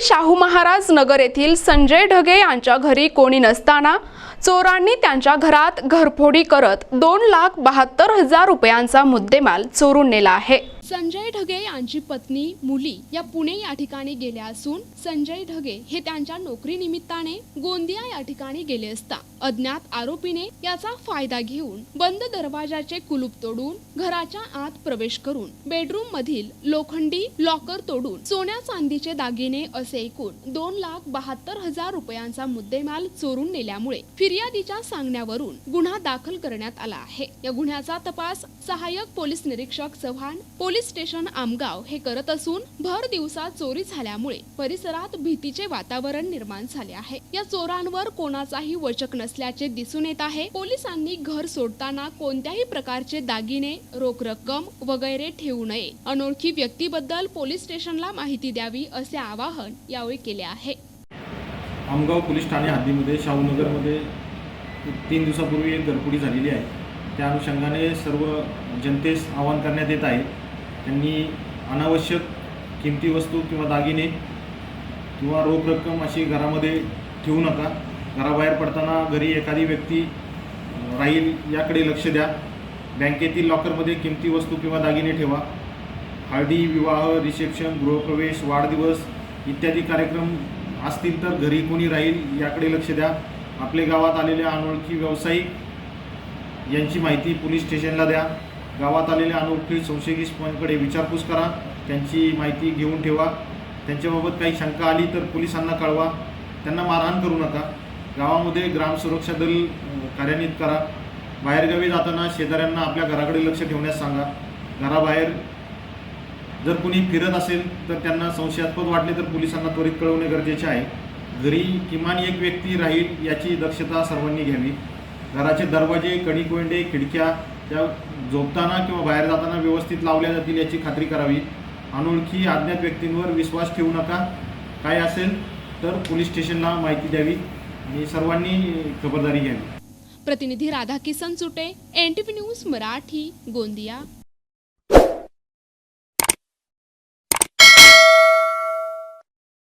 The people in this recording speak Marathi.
शाहू महाराज नगर येथील संजय ढगे यांच्या घरी कोणी नसताना चोरांनी त्यांच्या घरात घरफोडी करत दोन लाख बहात्तर हजार रुपयांचा मुद्देमाल चोरून नेला आहे. संजय ढगे यांची पत्नी मुली या पुणे या ठिकाणी गेल्या असून संजय ढगे हे त्यांच्या नोकरी निमित्ताने गोंदिया या ठिकाणी गेले असता. अज्ञात आरोपीने याचा फायदा घेऊन बंद दरवाजाचे कुलूप तोडून घराच्या आत प्रवेश करून बेडरूम मधील लोखंडी लॉकर तोडून सोन्या चांदीचे दागिने असे एकूण दोन लाख बहात्तर हजार रुपयांचा मुद्देमाल चोरून नेल्यामुळे फिर्यादीच्या सांगण्यावरून गुन्हा दाखल करण्यात आला आहे. या गुन्ह्याचा तपास सहाय्यक पोलीस निरीक्षक चव्हाण पोलीस स्टेशन आमगाव हे करत असून भर दिवसा चोरी झाल्यामुळे परिसरात भीतीचे वातावरण निर्माण झाले आहे. या चोरांवर कोणाचाही वचक असल्याचे दिसून येत आहे. पोलिसांनी घर सोडताना कोणत्याही प्रकारचे दागिने रोख रक्कम वगैरे ठेवू नये. अनोळखी व्यक्तीबद्दल पोलीस स्टेशनला माहिती द्यावी असे आवाहन यावेळी केले आहे. आमगाव पोलीस ठाणे हद्दीमध्ये शाहूनगरमध्ये तीन दिवसापूर्वी एक घरपुडी झालेली आहे. त्या अनुषंगाने सर्व जनतेस आवाहन करण्यात येत आहे. त्यांनी अनावश्यक किमती वस्तू किंवा दागिने किंवा रोख रक्कम अशी घरामध्ये ठेवू नका. घराबाहेर पडताना घरी एखादी व्यक्ती राहील याकडे लक्ष द्या. बँकेतील लॉकरमध्ये किमती वस्तू किंवा दागिने ठेवा. हळदी विवाह रिसेप्शन गृहप्रवेश वाढदिवस इत्यादी कार्यक्रम असतील तर घरी कोणी राहील याकडे लक्ष द्या. आपले गावात आलेल्या अनोळखी व्यावसायिक यांची माहिती पोलीस स्टेशनला द्या. गावात आलेल्या अनोळखी संशयित पॉईंटकडे विचारपूस करा. त्यांची माहिती घेऊन ठेवा. त्यांच्याबाबत काही शंका आली तर पोलिसांना कळवा. त्यांना मारहाण करू नका. गावामध्ये ग्राम सुरक्षा दल कार्यान्वित करा. बाहेरगावी जाताना शेजाऱ्यांना आपल्या घराकडे लक्ष ठेवण्यास सांगा. घराबाहेर जर कुणी फिरत असेल तर त्यांना संशयास्पद वाटले तर पोलिसांना त्वरित कळवणे गरजेचे आहे. घरी किमान एक व्यक्ती राहील याची दक्षता सर्वांनी घ्यावी. घराचे दरवाजे कडी कोंडे खिडक्या त्या झोपताना किंवा बाहेर जाताना व्यवस्थित लावल्या जातील याची खात्री करावी. अनोळखी अज्ञात व्यक्तींवर विश्वास ठेवू नका. काय असेल तर पोलीस स्टेशनला माहिती द्यावी. आणि सर्वांनी खबरदारी घ्यावी. प्रतिनिधी राधाकिसन सुटे एनटीपी न्यूज मराठी गोंदिया.